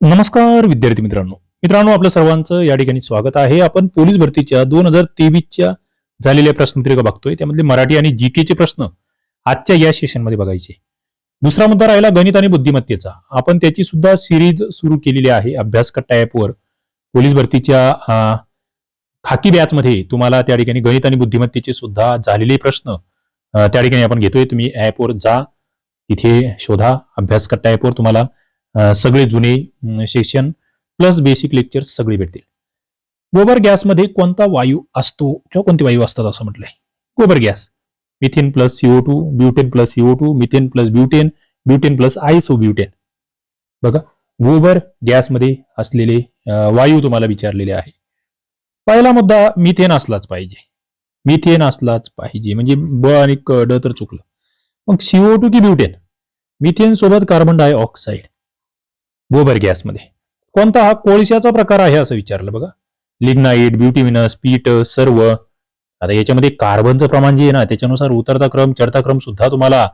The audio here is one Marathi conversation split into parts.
नमस्कार विद्यार्थी मित्रांनो. मित्रांनो आपलं सर्वांचं या ठिकाणी स्वागत आहे. आपण पोलीस भरतीच्या दोन हजार तेवीसच्या झालेल्या प्रश्नपत्रिका बघतोय. त्यामधले मराठी आणि जी चे प्रश्न आजच्या या सेशनमध्ये बघायचे. दुसरा मुद्दा राहिला गणित आणि बुद्धिमत्तेचा. आपण त्याची सुद्धा सिरीज सुरू केलेली आहे अभ्यास कट्टा ॲपवर पोलीस भरतीच्या खाकी बॅचमध्ये तुम्हाला त्या ठिकाणी गणित आणि बुद्धिमत्तेचे सुद्धा झालेले प्रश्न त्या ठिकाणी आपण घेतोय. तुम्ही ऍपवर जा. तिथे शोधा. अभ्यास कट्टा ॲपवर तुम्हाला सगळे जुने सेशन प्लस बेसिक लेक्चर्स सगळे भेटतील. गोबर गॅसमध्ये कोणता वायू असतो किंवा कोणते वायू असतात असं म्हटलंय? गोबर gas. Methane plus CO two butane plus CO two methane plus butane butane plus isobutane बघा गोबर गॅसमध्ये असलेले वायू तुम्हाला विचारलेले आहे. पहिला मुद्दा मिथेन असलाच पाहिजे. मिथेन असलाच पाहिजे. म्हणजे ब आणि क ड तर चुकलं. मग सीओ टू की ब्युटेन मिथेन सोबत कार्बन डायऑक्साईड गोबर गॅसमध्ये. कोणता हा कोळशाचा प्रकार आहे असं विचारलं बघा. लिग्नाईट ब्युटिमिनस पीट सर्व. आता याच्यामध्ये कार्बनचं प्रमाण जे आहे ना त्याच्यानुसार उतरता क्रम चढता क्रम सुद्धा तुम्हाला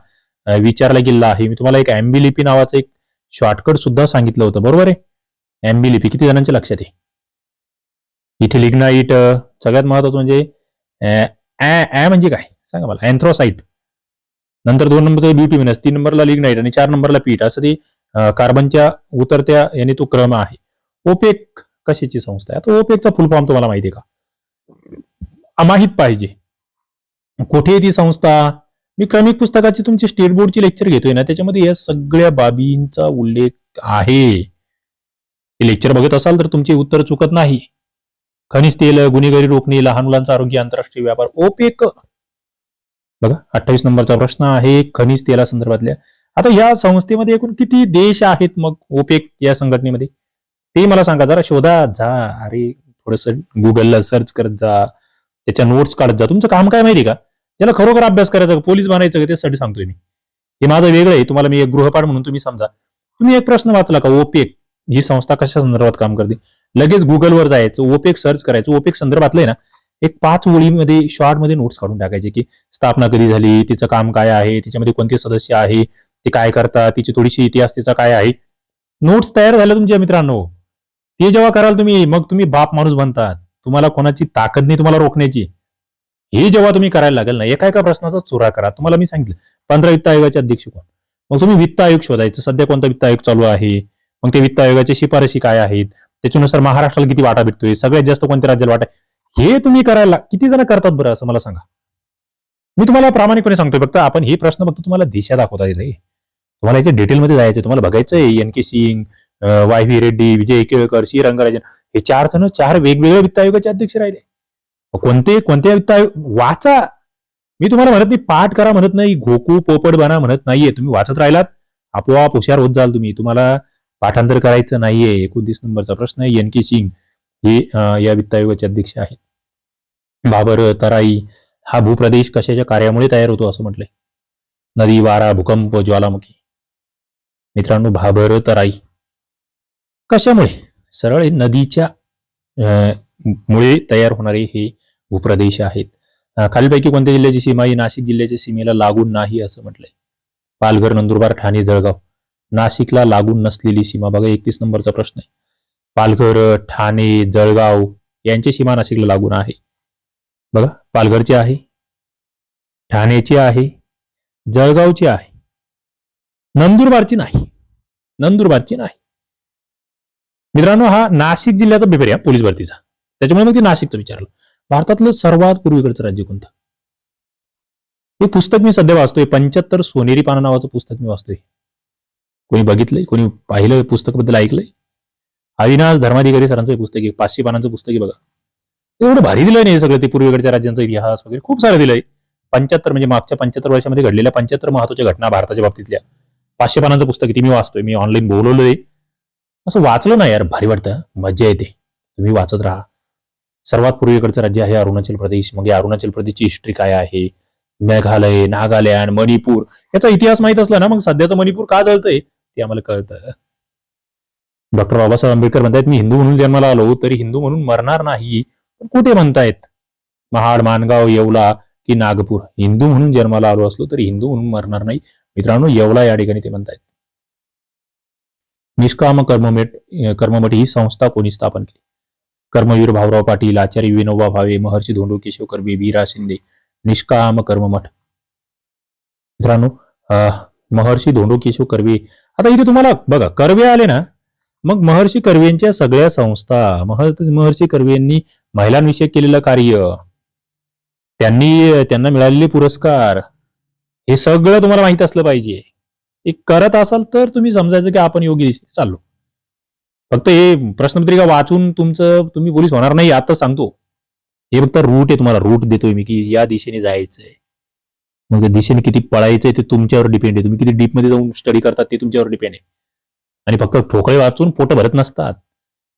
विचारला गेला आहे. मी तुम्हाला एक अँबिलिपी नावाचं एक शॉर्टकट सुद्धा सांगितलं होतं. बरोबर आहे? अँबिलिपी किती जणांच्या लक्षात आहे? इथे लिग्नाईट सगळ्यात महत्वाचं म्हणजे ॲ ऍ ऍ म्हणजे काय? सांगा मला. अँथ्रोसाईट नंतर दोन नंबर ब्युटिमिनस तीन नंबरला लिग्नाईट आणि चार नंबरला पीठ असं ते कार्बनच्या उतरत्या याने तो क्रम आहे. ओपेक कशाची संस्था आहे? आता ओपेकचा फुल फॉर्म तुम्हाला माहिती आहे का? माहीत पाहिजे. कुठे ती संस्था? मी क्रमिक पुस्तकाची तुमची स्टेट बोर्डची लेक्चर घेतोय ना त्याच्यामध्ये या सगळ्या बाबींचा उल्लेख आहे. ते लेक्चर बघत असाल तर तुमचे उत्तर चुकत नाही. खनिज तेल गुन्हेगारी रोखणे लहान मुलांचा आरोग्य आंतरराष्ट्रीय व्यापार ओपेक. बघा अठ्ठावीस नंबरचा प्रश्न आहे. खनिज तेला संदर्भातल्या आता या संस्थेमध्ये एकूण किती देश आहेत मग ओपेक या संघटनेमध्ये? ते मला सांगा जरा शोधा जा अरे थोडस गुगलला सर्च करत जा त्याच्या नोट्स काढत जा. तुमचं काम काय माहिती का? ज्याला खरोखर अभ्यास करायचा पोलीस बनायचं का त्यासाठी सांगतोय मी. हे माझं वेगळं आहे तुम्हाला मी एक गृहपाठ म्हणून तुम्ही समजा. तुम्ही एक प्रश्न वाचला का? ओपेक ही संस्था कशा संदर्भात काम करते? लगेच गुगलवर जायचं ओपेक सर्च करायचं. ओपेक संदर्भातलं ना एक पाच ओळीमध्ये शॉर्टमध्ये नोट्स काढून टाकायचे की स्थापना कधी झाली तिचं काम काय आहे त्याच्यामध्ये कोणते सदस्य आहे ते काय करतात तिची थोडीशी इतिहास तिचा काय आहे. नोट्स तयार झाल्या तुमच्या मित्रांनो. ते जेव्हा कराल तुम्ही मग तुम्ही बाप माणूस बनतात. तुम्हाला कोणाची ताकद नाही तुम्हाला रोखण्याची. हे जेव्हा तुम्ही करायला लागेल ना एका एका प्रश्नाचा चुरा करा. तुम्हाला मी सांगितलं पंधरा वित्त आयोगाचे अध्यक्ष कोण? मग तुम्ही वित्त आयोग शोधायचं. सध्या कोणता वित्त आयोग चालू आहे? मग ते वित्त आयोगाच्या शिफारशी काय आहेत? त्याच्यानुसार महाराष्ट्राला किती वाटा भेटतोय? सगळ्यात जास्त कोणत्या राज्याला वाटा आहे? हे तुम्ही करायला किती जण करतात बरं असं मला सांगा. मी तुम्हाला प्रामाणिकपणे सांगतोय फक्त आपण हे प्रश्न फक्त तुम्हाला दिशा दाखवता येईल तुम्हाला याच्या डिटेलमध्ये जायचं तुम्हाला बघायचंय N K Singh Y V Reddy Vijay Kelkar C Rangarajan. हे चार जण चार वेगवेगळ्या वित्त आयोगाचे अध्यक्ष राहिले. कोणते कोणते कोणत्या वित्त आयोग वाचा. मी तुम्हाला म्हणत नाही पाठ करा म्हणत नाही घोकू पोपट बना म्हणत नाहीये. तुम्ही वाचत राहिलात. आपोआप हुशार होत जाल तुम्ही. तुम्हाला पाठांतर करायचं नाहीये. एकोणतीस नंबरचा प्रश्न आहे. एन के सिंग हे या वित्त आयोगाचे अध्यक्ष आहेत. बाबर तराई हा भूप्रदेश कशाच्या कार्यामुळे तयार होतो असं म्हटलंय. नदी वारा भूकंप ज्वालामुखी. मित्रांनो भाबर तराई कशामुळे? सरळ हे नदीच्या मुळे तयार होणारे हे भूप्रदेश आहेत. खालीपैकी खालीलपैकी कोणत्या जिल्ह्याची सीमा ही? नाशिक जिल्ह्याच्या सीमेला लागून नाही असं म्हटलंय. पालघर नंदुरबार ठाणे जळगाव. नाशिकला लागून नसलेली सीमा बघा एकतीस नंबरचा प्रश्न आहे. पालघर ठाणे जळगाव यांची सीमा नाशिकला लागून आहे. बघा पालघरची आहे ठाण्याची आहे जळगावची आहे. नंदुरबारची नाही. नंदुरबारची नाही. मित्रांनो हा नाशिक जिल्ह्याचा पेपर आहे पोलीस भरतीचा. त्याच्यामुळे मग ते नाशिकचं विचारलं. भारतातलं सर्वात पूर्वीकडचं राज्य कोणतं? हे पुस्तक मी सध्या वाचतोय. पंच्याहत्तर सोनेरी पाना नावाचं पुस्तक मी वाचतोय. कोणी बघितलंय? कोणी पाहिलं पुस्तकबद्दल ऐकलंय? अविनाश धर्माधिकारी सरांचं हे पुस्तक आहे. पाचशे पानांचं पुस्तक आहे बघा. एवढं भारी दिलंय नाही सगळं ते पूर्वीकडच्या राज्यांचा इतिहास वगैरे. खूप सारं दिलंय. पंच्याहत्तर म्हणजे मागच्या पंच्याहत्तर वर्षामध्ये घडलेल्या पंच्याहत्तर महत्त्वाच्या घटना भारताच्या बाबतीतल्या. पाचशे पानांचं पुस्तक किती मी वाचतोय मी ऑनलाईन बोलवलंय. असं वाचलं ना यार भारी वाटतं. मज्जा येते. तुम्ही वाचत राहा. सर्वात पूर्वीकडचं राज्य आहे अरुणाचल प्रदेश. मग या अरुणाचल प्रदेशची हिस्ट्री काय आहे? मेघालय नागालँड मणिपूर. याचा इतिहास माहीत असला ना मग सध्याचं मणिपूर का जळतंय? ते आम्हाला कळतं. डॉक्टर बाबासाहेब आंबेडकर म्हणतायत मी हिंदू म्हणून जन्माला आलो तरी हिंदू म्हणून मरणार नाही. पण कुठे म्हणतायत? महाड मानगाव येवला की नागपूर. हिंदू म्हणून जन्माला आलो असलो तरी हिंदू म्हणून मरणार नाही. मित्रांनो येवला या ठिकाणी ते म्हणतायत. निष्काम कर्ममेट कर्ममठ ही संस्था कोणी स्थापन केली? कर्मवीर भाऊराव पाटील आचार्य विनोबा भावे महर्षी धोंडू केशव कर्वे वीरा शिंदे निष्काम कर्ममठ. मित्रांनो महर्षी धोंडू केशव कर्वे आता इथे तुम्हाला बघा कर्वे आले ना मग महर्षी कर्वेंच्या सगळ्या संस्था महर्- महर्षी कर्वेंनी महिलांविषयी केलेलं कार्य त्यांनी त्यांना मिळालेले पुरस्कार हे सगळं तुम्हाला माहीत असलं पाहिजे. हे करत असाल तर तुम्ही समजायचं की आपण योग्य दिशेने चाललो. फक्त हे प्रश्नपत्रिका वाचून तुमचं तुम्ही पोलीस होणार नाही आता सांगतो. हे फक्त रूट आहे तुम्हाला रूट देतोय मी की या दिशेने जायचंय. मग त्या दिशेने किती पळायचंय ते तुमच्यावर डिपेंड आहे. तुम्ही किती डीपमध्ये जाऊन स्टडी करतात ते तुमच्यावर डिपेंड आहे. आणि फक्त ठोकळे वाचून पोट भरत नसतात.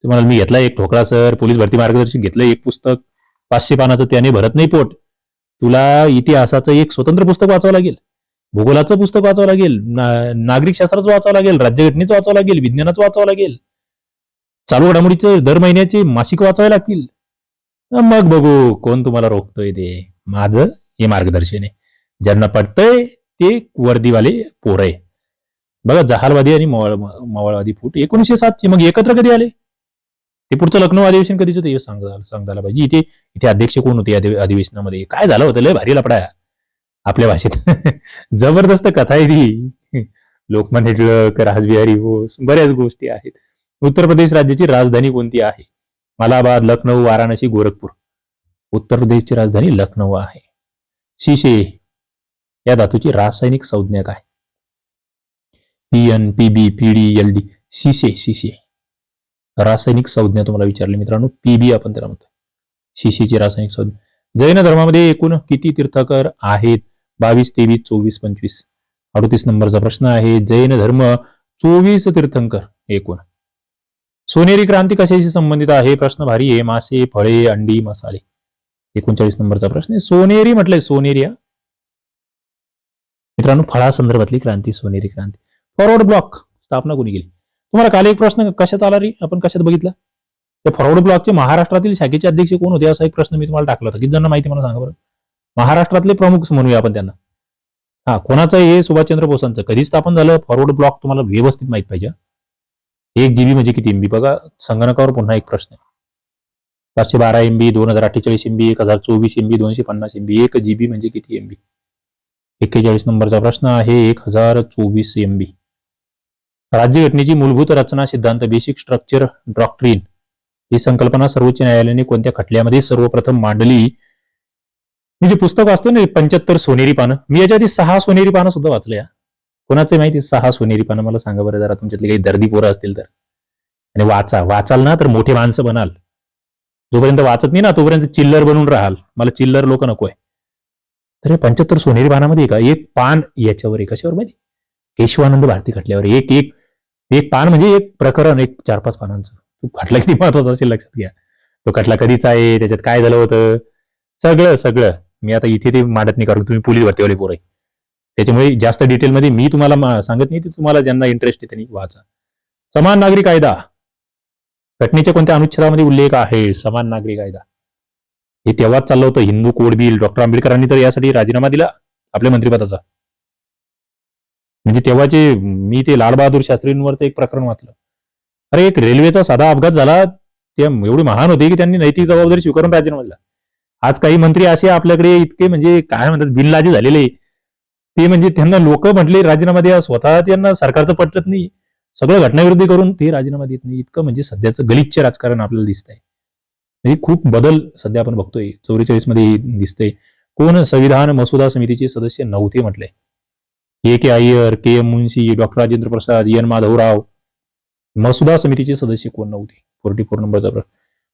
तुम्हाला मी घेतला एक ठोकळा सर पोलीस भरती मार्गदर्शन घेतलं एक पुस्तक. पाचशे पानाचं त्याने भरत नाही पोट. तुला इतिहासाचं एक स्वतंत्र पुस्तक वाचावं लागेल. भूगोलाचं पुस्तक वाचावं लागेल. ना- नागरिक शास्त्राचं वाचावं लागेल. राज्यघटनेचं वाचावं लागेल. विज्ञानाचं वाचावं लागेल. चालू घडामोडीचं दर महिन्याचे मासिक वाचावे लागतील. मग बघू कोण तुम्हाला रोखतोय ते. माझं हे मार्गदर्शन आहे. ज्यांना पटतंय ते वर्दीवाले पोर आहे. बघा जहालवादी आणि मवाळ मवाळवादी फूट एकोणीशे सातची. मग एकत्र कधी आले? ते पुढचं लखनौ अधिवेशन कधीच ते सांगायला पाहिजे. इथे इथे अध्यक्ष कोण होते अधिवेशनामध्ये? काय झालं होतं? लय भारी लपडा आपल्या भाषेत. जबरदस्त कथा आहे ती. लोकमान्य टिळक राजबिहारी बोस बऱ्याच गोष्टी आहेत. उत्तर प्रदेश राज्याची राजधानी कोणती आहे? मलाबाद लखनौ वाराणसी गोरखपूर. उत्तर प्रदेशची राजधानी लखनौ आहे. शिशे. या धातूची रासायनिक संज्ञा काय? P N P B P D L D शिशे शिशे. रासायनिक संज्ञा तुम्हाला विचारली मित्रांनो पीबी आपण त्याला म्हणतो. शिशीची रासायनिक संज्ञा. जैन धर्मामध्ये एकूण किती तीर्थकर आहेत? बावीस तेवीस चोवीस पंचवीस. अडतीस नंबरचा प्रश्न आहे जैन धर्म चोवीस तीर्थंकर एकूण. सोनेरी क्रांती कशाशी संबंधित आहे? प्रश्न भारी आहे मासे फळे अंडी मसाले. एकोणचाळीस नंबरचा प्रश्न आहे सोनेरी म्हटलंय सोनेरी मित्रांनो फळासंदर्भातली क्रांती सोनेरी क्रांती. फॉरवर्ड ब्लॉक स्थापना कोणी केली? तुम्हाला काल एक प्रश्न कशात आला रे? आपण कशात बघितला? त्या फॉरवर्ड ब्लॉकचे महाराष्ट्रातील शाखेचे अध्यक्ष कोण होते? असा एक प्रश्न मी तुम्हाला टाकला होता. किती जणांना माहिती मला सांगा बरं. महाराष्ट्रातले प्रमुख म्हणूया आपण त्यांना. हा कोणाचं हे सुभाषचंद्र बोसांचं? कधी स्थापन झालं? फॉरवर्ड ब्लॉक तुम्हाला व्यवस्थित माहीत पाहिजे. एक जीबी म्हणजे किती एमबी बघा संगणकावर पुन्हा एक प्रश्न पाचशे बारा एमबी दोन हजार अठ्ठेचाळीस एमबी एक हजार चोवीस एमबी दोनशे पन्नास एमबी एक जीबी म्हणजे किती एमबी एक्केचाळीस नंबरचा प्रश्न आहे एक हजार चोवीस एमबी राज्यघटनेची मूलभूत रचना सिद्धांत बेसिक स्ट्रक्चर डॉक्ट्रीन ही संकल्पना सर्वोच्च न्यायालयाने कोणत्या खटल्यामध्ये सर्वप्रथम मांडली? मी जे पुस्तक वाचतो ना पंच्याहत्तर सोनेरी पानं मी याच्या आधी सहा सोनेरी पानं सुद्धा वाचले कोणाचे माहिती? सहा सोनेरी पानं. मला सांगा बरं जरा तुमच्यातले काही दर्दी पोरं असतील तर. आणि वाचा वाचाल ना तर मोठे माणसं बनाल. जोपर्यंत वाचत नाही ना तोपर्यंत चिल्लर बनून राहाल. मला चिल्लर लोक नकोय. तर हे पंच्याहत्तर सोनेरी पानामध्ये का? एक पान याच्यावर एक कशावर माहिती? केशवानंद भारती खटल्यावर. एक एक एक पान म्हणजे एक प्रकरण एक चार पाच पानांचं. तो खटला किती महत्त्वाचा असेल लक्षात घ्या. तो खटला कधीचा आहे त्याच्यात काय झालं होतं? सगळं सगळं. मी आता इथे ते मांडत नाही कारण तुम्ही पोलीस भरतीवाले पोर आहे. त्याच्यामुळे जास्त डिटेलमध्ये मी तुम्हाला सांगत नाही ते तुम्हाला ज्यांना इंटरेस्ट आहे त्यांनी वाचा. समान नागरी कायदा. घटनेच्या कोणत्या अनुच्छेदामध्ये उल्लेख आहे? समान नागरी कायदा. हे तेव्हाच चाललं होतं. Hindu code bill. डॉक्टर आंबेडकरांनी तर यासाठी राजीनामा दिला आपल्या मंत्रिपदाचा. म्हणजे तेव्हाचे मी ते लालबहादूर शास्त्रींवरचं एक प्रकरण वाचलं. अरे एक रेल्वेचा साधा अपघात झाला ते एवढे महान होते की त्यांनी नैतिक जबाबदारी स्वीकारून राजीनामा दिला आज काही मंत्री असे आपल्याकडे इतके म्हणजे काय म्हणतात बिनलाजी झालेले. ते म्हणजे त्यांना लोक म्हटले राजीनामा द्या स्वतः त्यांना सरकारचं पटत नाही. सगळं घटनाविरोधी करून ते राजीनामा देत नाही. इतकं म्हणजे सध्याचं गलिच्छ राजकारण आपल्याला दिसतंय. म्हणजे खूप बदल सध्या आपण बघतोय. चौवेचाळीसमध्ये दिसतंय. कोण संविधान मसुदा समितीचे सदस्य नव्हते म्हटले. A K Iyer K M Munshi doctor Rajendra Prasad N Madhavrao मसुदा समितीचे सदस्य कोण नव्हते? फोर्टी फोर नंबरचा प्रश्न.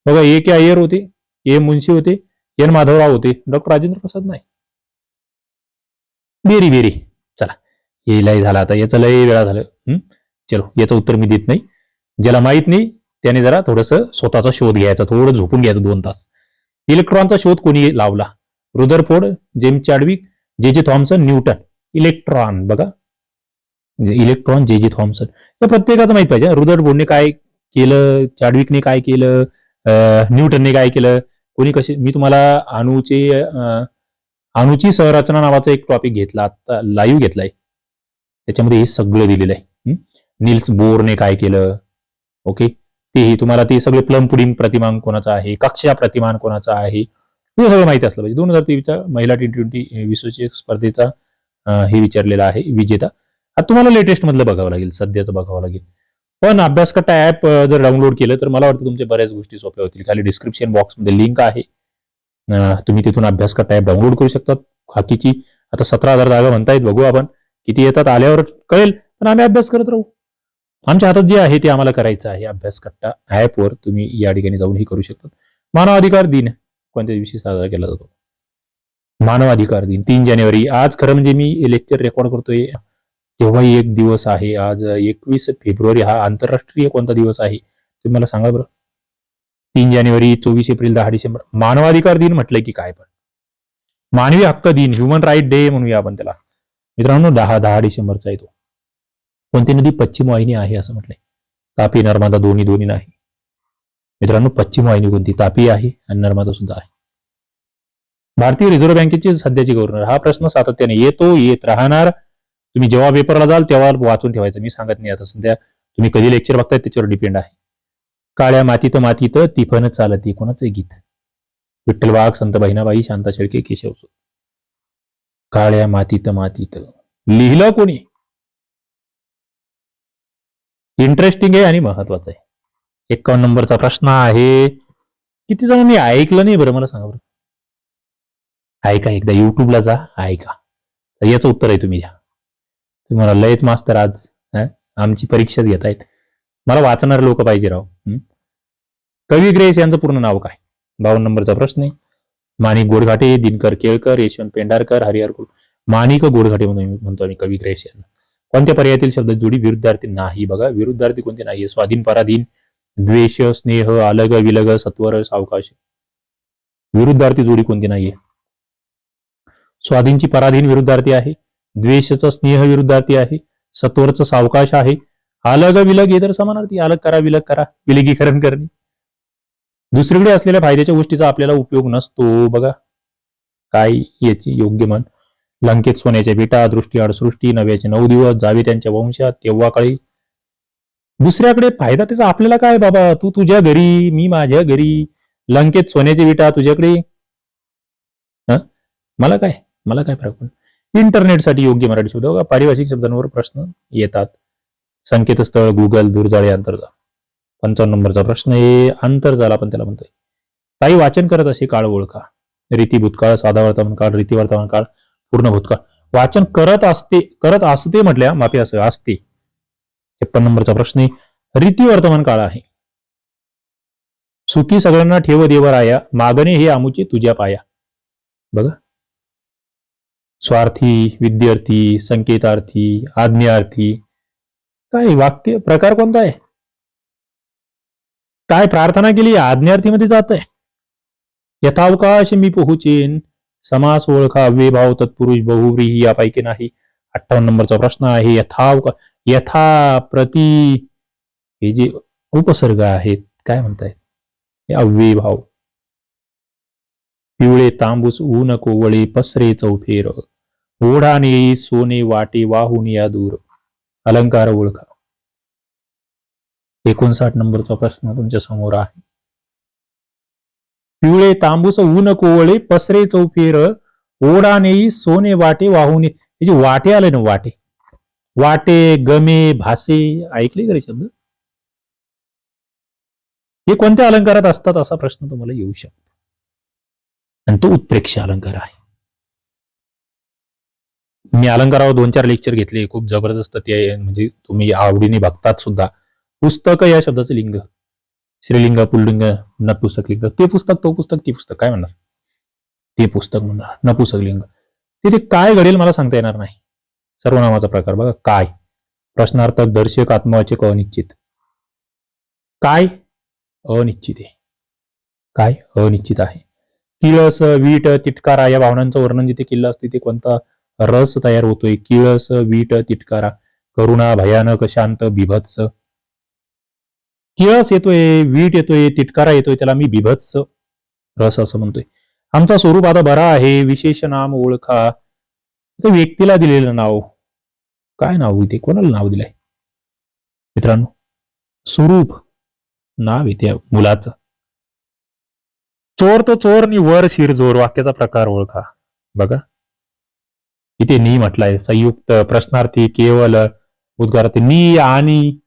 बघा ए के अय्यर होते के एम मुन्शी होते एन माधवराव होते. डॉक्टर राजेंद्र प्रसाद नाही. बेरी बेरी चला. हे लय झाला आता. याचं लय वेळा झालं. चलो याचं उत्तर मी देत नाही. ज्याला माहीत नाही त्याने जरा थोडस स्वतःचा शोध घ्यायचा. थोडं झोपून घ्यायचं दोन तास. इलेक्ट्रॉनचा शोध कोणी लावला? रुदरफोर्ड जेम्स चाडविक जे जे थॉम्सन न्यूटन इलेक्ट्रॉन बघा. म्हणजे इलेक्ट्रॉन जे जे थॉम्सन. या प्रत्येकाचं माहीत पाहिजे रुदरफोर्डने काय केलं चाडविकने काय केलं न्यूटनने काय केलं कोणी कसे मी तुम्हाला अणूचे अणूची संरचना नावाचा एक टॉपिक घेतला आता लाईव्ह घेतलाय. त्याच्यामध्ये हे सगळं दिलेलं आहे. निल्स बोरने काय केलं? ओके? तेही तुम्हाला ते सगळे प्लम पुडिंग प्रतिमान कोणाचा आहे? कक्षा प्रतिमान कोणाचा आहे? हे सगळं माहिती असलं पाहिजे. दोन हजार तेवीसचा महिला टी ट्वेंटी विश्वचषक स्पर्धेचा हे विचारलेलं आहे विजेता. आता तुम्हाला लेटेस्ट मधलं बघावं लागेल सध्याचं बघावं लागेल. पण अभ्यासकट्टा ऍप जर डाउनलोड केलं तर मला वाटतं तुमच्या बऱ्याच गोष्टी सोप्या होतील. खाली डिस्क्रिप्शन बॉक्समध्ये लिंक आहे. तुम्ही तिथून अभ्यासकट्टा ऍप डाउनलोड करू शकतात हाकीची आता सतरा हजार जागा म्हणतायत बघू आपण. किती येतात आल्यावर कळेल पण आम्ही अभ्यास करत राहू. आमच्या हातात जे आहे ते आम्हाला करायचं आहे. अभ्यास कट्टा ऍपवर तुम्ही या ठिकाणी जाऊन हे करू शकता. मानव अधिकार दिन कोणत्या दिवशी साजरा केला जातो. मानवाधिकार दिन तीन जानेवारी. आज खरं म्हणजे मी लेक्चर रेकॉर्ड करतोय तेव्हाही एक दिवस आहे. आज एकवीस फेब्रुवारी हा आंतरराष्ट्रीय कोणता दिवस आहे? तुम्ही मला सांगा बरं. तीन जानेवारी चोवीस एप्रिल दहा डिसेंबर. मानवाधिकार दिन म्हटलंय की काय पण? मानवी हक्क दिन ह्युमन राईट डे म्हणूया आपण त्याला. मित्रांनो दहा दहा डिसेंबरचा आहे तो. कोणती नदी पश्चिम वाहिनी आहे असं म्हटलंय? तापी नर्मदा दोन्ही दोन्ही नाही. मित्रांनो पश्चिम वाहिनी कोणती? तापी आहे आणि नर्मदा सुद्धा आहे. भारतीय रिझर्व्ह बँकेचे सध्याचे गव्हर्नर. हा प्रश्न सातत्याने येतो येत राहणार. तुम्ही जेव्हा पेपरला जाल तेव्हा वाचून ठेवायचं. मी सांगत नाही आता सध्या. तुम्ही कधी लेक्चर बघताय त्याच्यावर डिपेंड आहे. काळ्या मातीत मातीत तिफन चालती कोणाचं गीत? विठ्ठल वाघ संत बहिणाबाई शांता शेळके केशव सूत. काळ्या मातीत मातीत. लिहिलं कोणी? इंटरेस्टिंग आहे आणि महत्वाचं आहे. एकावन्न नंबरचा प्रश्न आहे. किती जणांनी ऐकलं नाही बरं? मला सांगा बरं. ऐका एकदा युट्यूबला जा ऐका. तर याचं उत्तर आहे तुम्ही द्या तुम्हाला लयच मास्तर आज. आमची परीक्षाच घेत आहेत. मला वाचणारे लोक पाहिजे राव. कवी ग्रेस यांचं पूर्ण नाव काय? बावन्न नंबरचा प्रश्न आहे. माणिक गोडघाटे दिनकर केळकर यशवंत पेंढारकर हरिहर माणिक गोडघाटे म्हणून म्हणतो आम्ही कवी ग्रेस यांना. कोणत्या पर्यायातील शब्द जोडी विरुद्धार्थी नाही? बघा विरुद्धार्थी कोणते नाही स्वाधीन पराधीन द्वेष स्नेह अलग विलग सत्वर सावकाश. विरुद्धार्थी जोडी कोणती नाहीये? स्वाधीनची पराधीन विरुद्धार्थी आहे द्वेषचं स्नेह विरुद्धार्थी आहे सत्वरचं सावकाश आहे. अलग विलग हे तर समानार्थी अलग करा विलग करा विलगीकरण करणे. दुसरीकडे असलेल्या फायद्याच्या गोष्टीचा आपल्याला उपयोग नसतो बघा. काय याची योग्य मन? लंकेत सोन्याच्या बेटा दृष्टी अडसृष्टी नव्याचे नऊ दिवस जावे त्यांच्या वंशात तेव्हा काळी दुसऱ्याकडे फायदा त्याचा आपल्याला काय बाबा? तू तुझ्या घरी मी माझ्या घरी. लंकेत सोन्याची विटा तुझ्याकडे. मला काय? मला काय फरक पण इंटरनेटसाठी योग्य मराठी शब्द बघा पारिभाषिक शब्दांवर प्रश्न येतात. संकेतस्थळ गुगल दूरजाळे आंतरजाल पंचावन्न नंबरचा प्रश्न आहे आंतरजाल आपण त्याला म्हणतोय. काही वाचन करत असे काळ ओळखा. रीती भूतकाळ साधा वर्तमान काळ रीती वर्तमान काळ पूर्ण भूतकाळ. वाचन करत असते करत असते म्हटल्या माफी असं असते. छप्पन नंबरचा प्रश्न आहे रीती वर्तमान काळ आहे. सुखी सगळ्यांना ठेव देवराया मागणे हे आमुचे तुझ्या पाया. बघा. स्वार्थी विद्यार्थी संकेतार्थी आज्ञार्थी. काय वाक्य प्रकार कोणता आहे? काय प्रार्थना केली आज्ञार्थीमध्ये जात आहे यथावकाश मी पोहोचेन. समास ओळखा भाव तत्पुरुष बहुव्रीही यापैकी नाही. अठ्ठावन्न नंबरचा प्रश्न आहे यथावका यथा प्रति. हे जे उपसर्ग आहेत काय म्हणतायत? हे अव्ययभाव. पिवळे तांबूस ऊन कोवळे पसरे चौफेर. ओढाने सोने वाटे वाहून या दूर अलंकार ओळखा एकोणसाठ नंबरचा प्रश्न तुमच्यासमोर आहे. पिवळे तांबूस ऊन कोवळे पसरे चौफेर ओढाने सोने वाटे वाहून हे जे वाटे आले ना वाटे. वाटे गमे भासे ऐकले का रे शब्द? हे कोणत्या अलंकारात असतात असा प्रश्न तुम्हाला येऊ शकतो. आणि तो उत्प्रेक्ष अलंकार आहे. मी अलंकारावर दोन चार लेक्चर घेतले. खूप जबरदस्त ते म्हणजे तुम्ही आवडीने बघतात सुद्धा. पुस्तक या शब्दाचं लिंग. श्रीलिंग पुल्लिंग नपुसक लिंग. ते पुस्तक तो पुस्तक ते पुस्तक काय म्हणणार? ते पुस्तक म्हणणार. नपुसक लिंग. तिथे काय घडेल मला सांगता येणार नाही. सर्वनामाचा प्रकार बघा. काय? प्रश्नार्थक दर्शक आत्मवाचक अनिश्चित. काय? अनिश्चित आहे. काय? अनिश्चित आहे. किळस वीट तिटकारा या भावनांचं वर्णन जिथे केलं असते ते कोणता रस तयार होतोय. किळस वीट तिटकारा करुणा भयानक शांत बिभत्स. किळस येतोय वीट येतोय तिटकारा येतोय त्याला मी बिभत्स. रस असं म्हणतोय. आमचा स्वरूप आता बरा आहे. विशेष नाम ओळखा. व्यक्तीला दिलेलं नाव. काय नाव इथे कोणाला नाव दिलंय? मित्रांनो स्वरूप नाव येते मुलाचं. चोर तो चोर नि वर शिरजोर. वाक्याचा प्रकार ओळखा. बघा. इथे नी म्हटलंय संयुक्त प्रश्नार्थी केवल उद्गारार्थी नी आणि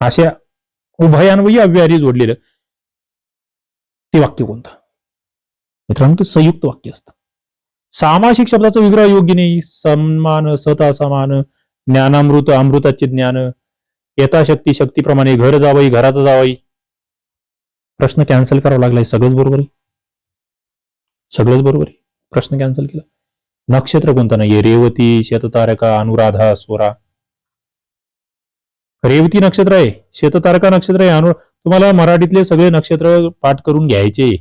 अशा उभयान्वयी अव्ययाने जोडलेलं. ते वाक्य कोणतं? मित्रांनो ते संयुक्त वाक्य असतं. सामासिक शब्दाचा विग्रह योग्य नाही. सन्मान सता समान ज्ञानामृत अमृताचे ज्ञान यथाशक्ती शक्तीप्रमाणे घर जावई घराचा जावई. प्रश्न कॅन्सल करावा लागलाय. सगळंच बरोबर आहे? सगळंच बरोबर आहे? प्रश्न कॅन्सल केला. नक्षत्र कोणतं नाहीये रेवती शेततारका अनुराधा स्वरा रेवती नक्षत्र आहे शेततारका नक्षत्र आहे अनु तुम्हाला मराठीतले सगळे नक्षत्र पाठ करून घ्यायचे.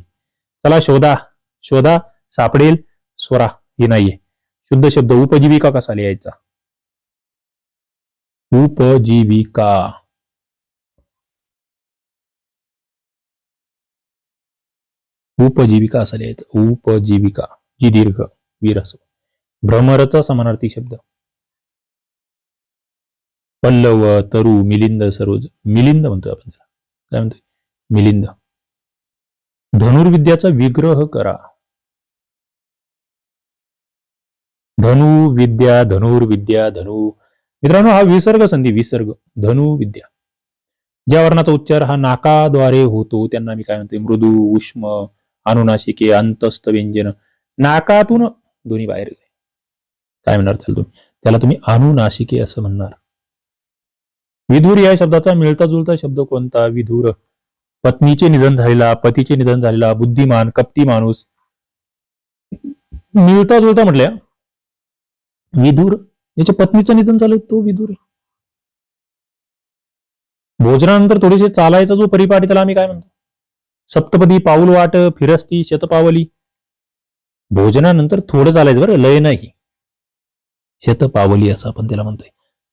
चला शोधा. शोधा सापडेल स्वरा हे नाहीये. शुद्ध शब्द उपजीविका कसा लिहायचा? उपजीविका. उपजीविका असा लिहायचं? उपजीविका. जी दीर्घ वीर असो भ्रमरचा समानार्थी शब्द. पल्लव तरु मिलिंद सरोज. मिलिंद म्हणतोय आपण त्याला. काय म्हणतोय? मिलिंद. धनुर्विद्याचा विग्रह करा. धनु विद्या धनुर्विद्या धनु. मित्रांनो हा विसर्ग संधी विसर्ग. धनु विद्या. ज्या वर्णाचा उच्चार हा नाकाद्वारे होतो त्यांना मी काय म्हणतोय? मृदू उष्म अनुनाशिके अंतस्त व्यंजन. नाकातून दोन्ही बाहेर गेले. काय म्हणणार त्याला तुम्ही? त्याला तुम्ही अनुनाशिके असं म्हणणार. विधूर या शब्दाचा मिळता जुळता शब्द कोणता? विधूर. पत्नीचे निधन झालेला पतीचे निधन झालेला बुद्धिमान कपटी माणूस. मिळता जुळता म्हटल्या. विधूर. याच्या पत्नीचं निधन झालं तो विधूर. भोजनानंतर थोडेसे चालायचा जो परिपाठी त्याला आम्ही काय म्हणतो? सप्तपदी पाऊल वाट फिरस्ती शतपावली. भोजनानंतर थोडं चालायचं बरं लय नाही. शतपावली असं आपण त्याला म्हणतोय.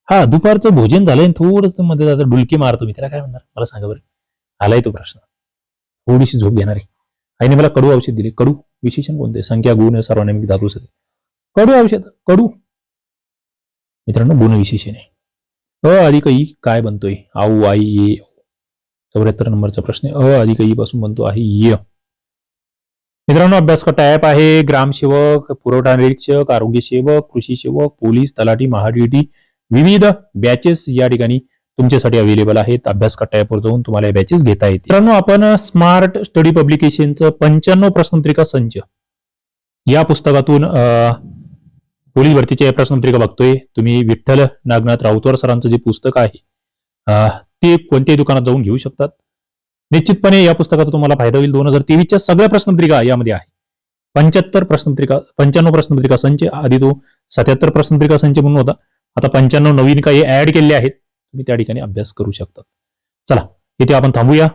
हा दुपारचं भोजन झालंय थोडसमध्ये जातं डुलकी मारतो मी त्याला. काय म्हणणार? मला सांगा बरं. आलाय तो प्रश्न. थोडीशी झोप घेणार. आहे आईने मला कडू औषध दिले. कडू विशेषण कोणते? संख्या गुण सर्वांना धातू सध्या कडू औषध. कडू. मित्रांनो गुण विशेषण. आहे अ अधिक ई काय बनतोय? आऊ आई ये. चौऱ्याहत्तर नंबरचा प्रश्न आहे. अ अधिक ई पासून बनतो आहे य. मित्रांनो अभ्यास ॲप आहे. ग्रामसेवक पुरवठा निरीक्षक आरोग्य सेवक कृषी सेवक पोलीस तलाठी महाड्युटी विविध बॅचेस या ठिकाणी तुमच्यासाठी अवेलेबल आहेत. अभ्यास ॲपवर ऍपवर जाऊन तुम्हाला बॅचेस घेता येतील. मित्रांनो आपण स्मार्ट स्टडी पब्लिकेशनचं पंच्याण्णव प्रश्नपत्रिका संच या पुस्तकातून पोलीस भरतीच्या या प्रश्नपत्रिका बघतोय. तुम्ही विठ्ठल नागनाथ राऊतवार सरांचं जे पुस्तक आहे ते कोणत्याही दुकानात जाऊन घेऊ शकतात. निश्चितपणे या पुस्तकाचा तुम्हाला फायदा होईल. दोन हजार तेवीसच्या सगळ्या प्रश्नपत्रिका यामध्ये आहे. पंच्याहत्तर प्रश्नपत्रिका पंच्याण्णव प्रश्नपत्रिका संच आधी तो सत्याहत्तर प्रश्नपत्रिका संच म्हणून होता. आता पंच्याण्णव नवीन काही ऍड केले आहेत. तुम्ही त्या ठिकाणी अभ्यास करू शकता. चला इथे आपण थांबूया.